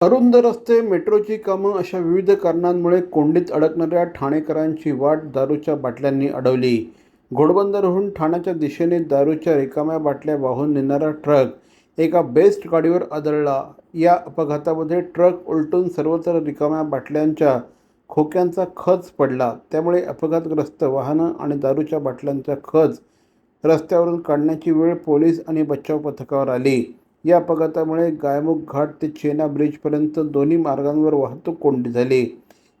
अरुंद रस्ते मेट्रोची कामं अशा विविध कारणांमुळे कोंडीत अडकणाऱ्या ठाणेकरांची वाट दारूच्या बाटल्यांनी अडवली. घोडबंदरहून ठाण्याच्या दिशेने दारूच्या रिकाम्या बाटल्या वाहून नेणारा ट्रक एका बेस्ट गाडीवर आदळला. या अपघातामध्ये ट्रक उलटून सर्वत्र रिकाम्या बाटल्यांच्या खोक्यांचा खच पडला. त्यामुळे अपघातग्रस्त वाहनं आणि दारूच्या बाटल्यांचा खच रस्त्यावरून काढण्याची वेळ पोलीस आणि बचाव पथकावर आली. या अपघातामुळे गायमुख घाट ते चेना ब्रिजपर्यंत दोन्ही मार्गांवर वाहतूक कोंडी झाली.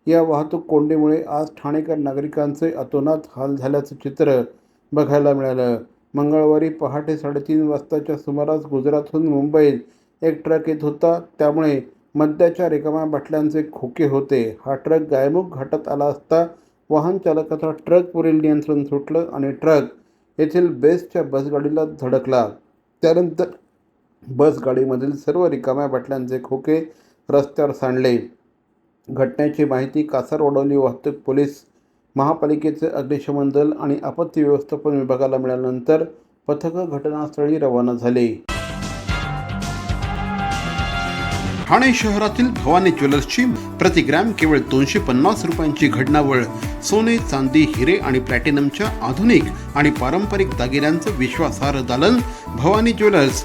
या वाहतूक कोंडीमुळे आज ठाणेकर नागरिकांचे अतोनात हाल झाल्याचं चित्र बघायला मिळालं. मंगळवारी पहाटे साडेतीन वाजताच्या सुमारास गुजरातहून मुंबईत एक ट्रक येत होता. त्यामुळे मद्याच्या रिकाम्या बाटल्यांचे खोके होते. हा ट्रक गायमुख घाटात आला असता वाहन चालकाचा ट्रकवरील नियंत्रण सुटलं आणि ट्रक येथील बेसच्या बसगाडीला धडकला. त्यानंतर बस गाडीमधील सर्व रिकाम्या बाटल्यांचे खोके रस्त्यावर सांडले. घटनेची माहिती कासारवडोली वाहतूक पोलीस महापालिकेचे अग्निशमन दल आणि आपत्ती व्यवस्थापन विभागाला मिळाल्यानंतर पथकं घटनास्थळी रवाना झाले. ठाणे शहरातील भवानी ज्वेलर्सची प्रति ग्रॅम केवळ दोनशे पन्नास रुपयांची घडणावळ सोने चांदी हिरे आणि प्लॅटिनमच्या आधुनिक आणि पारंपरिक दागिन्यांचं विश्वासार्ह दालन Bhavani jewellers